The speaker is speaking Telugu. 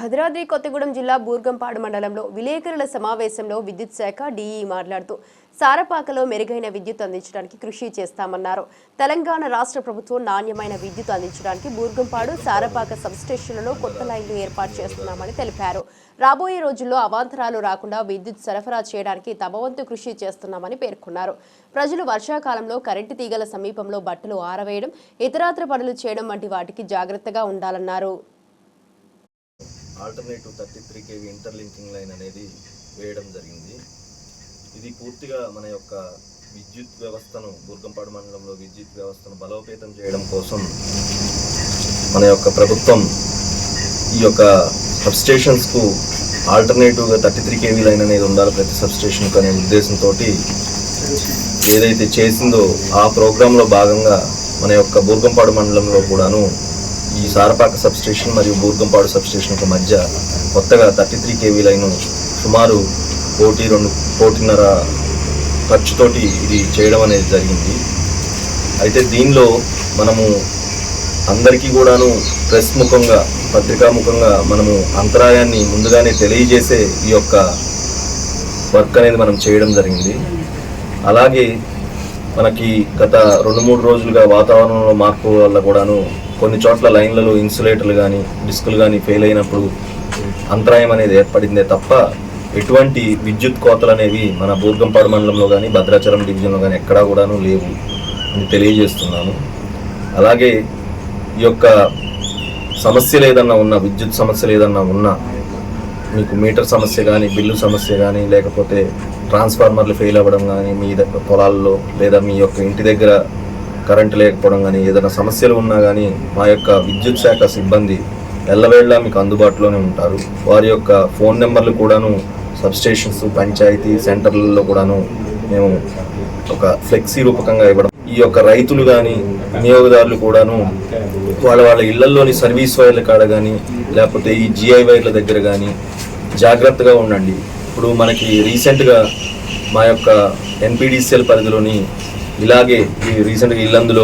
భద్రాద్రి కొత్తగూడెం జిల్లా బూర్గంపాడు మండలంలో విలేకరుల సమావేశంలో విద్యుత్ శాఖ డీఈ మాట్లాడుతూ సారపాకలో మెరుగైన విద్యుత్ అందించడానికి కృషి చేస్తామన్నారు. తెలంగాణ రాష్ట్ర ప్రభుత్వం నాణ్యమైన విద్యుత్ అందించడానికి బూర్గంపాడు సారపాక సబ్స్టేషన్లలో కొత్త లైన్లు ఏర్పాటు చేస్తున్నామని తెలిపారు. రాబోయే రోజుల్లో అవాంతరాలు రాకుండా విద్యుత్ సరఫరా చేయడానికి తమవంతు కృషి చేస్తున్నామని పేర్కొన్నారు. ప్రజలు వర్షాకాలంలో కరెంటు తీగల సమీపంలో బట్టలు ఆరవేయడం ఇతరాత్ర పనులు చేయడం వంటి వాటికి జాగ్రత్తగా ఉండాలన్నారు. Alternative thirty three KV interlinking line అనేది వేయడం జరిగింది. ఇది పూర్తిగా మన యొక్క విద్యుత్ వ్యవస్థను బుర్గంపాడు మండలంలో విద్యుత్ వ్యవస్థను బలోపేతం చేయడం కోసం మన యొక్క ప్రభుత్వం ఈ యొక్క సబ్స్టేషన్స్కు ఆల్టర్నేటివ్గా థర్టీ త్రీ కేవీ లైన్ అనేది ఉండాలి ప్రతి సబ్స్టేషన్కు అనే ఉద్దేశంతో ఏదైతే చేసిందో ఆ ప్రోగ్రాంలో భాగంగా మన యొక్క బూర్గంపాడు మండలంలో కూడాను ఈ సారపాక సబ్స్టేషన్ మరియు బూర్గంపాడు సబ్స్టేషన్కు మధ్య కొత్తగా థర్టీ త్రీ కేవీ లైను సుమారు కోటి రెండు కోటిన్నర ఖర్చుతోటి ఇది చేయడం అనేది జరిగింది. అయితే దీనిలో మనము అందరికీ కూడాను ప్రెస్ ముఖంగా పత్రికాముఖంగా మనము అంతరాయాన్ని ముందుగానే తెలియజేసే ఈ యొక్క వర్క్ అనేది మనం చేయడం జరిగింది. అలాగే మనకి గత రెండు మూడు రోజులుగా వాతావరణంలో మార్పు వల్ల కూడాను కొన్ని చోట్ల లైన్లలో ఇన్సులేటర్లు కానీ డిస్కులు కానీ ఫెయిల్ అయినప్పుడు అంతరాయం అనేది ఏర్పడిందే తప్ప ఎటువంటి విద్యుత్ కోతలు అనేవి మన బూర్గంపాడు మండలంలో కానీ భద్రాచలం డివిజన్లో కానీ ఎక్కడా కూడాను లేవు అని తెలియజేస్తున్నాను. అలాగే ఈ యొక్క సమస్యలు ఏదన్నా ఉన్నా విద్యుత్ సమస్యలు ఏదన్నా ఉన్నా మీకు మీటర్ సమస్య కానీ బిల్లు సమస్య కానీ లేకపోతే ట్రాన్స్ఫార్మర్లు ఫెయిల్ అవ్వడం కానీ మీ దగ్గర పొలాల్లో లేదా మీ యొక్క ఇంటి దగ్గర కరెంట్ లేకపోవడం కానీ ఏదైనా సమస్యలు ఉన్నా కానీ మా యొక్క విద్యుత్ శాఖ సిబ్బంది ఎల్లవేళలా మీకు అందుబాటులోనే ఉంటారు. వారి యొక్క ఫోన్ నెంబర్లు కూడాను సబ్స్టేషన్స్ పంచాయతీ సెంటర్లలో కూడాను మేము ఒక ఫ్లెక్సీ రూపకంగా ఇవ్వడం. ఈ యొక్క రైతులు కానీ వినియోగదారులు కూడాను వాళ్ళ వాళ్ళ ఇళ్ళలోని సర్వీస్ వైర్ల కాడ కానీ లేకపోతే ఈ జిఐ వైర్ల దగ్గర కానీ జాగ్రత్తగా ఉండండి. ఇప్పుడు మనకి రీసెంట్గా మా యొక్క ఎన్పిడిసిఎల్ పరిధిలోని ఇలాగే ఈ రీసెంట్గా ఇల్లందులో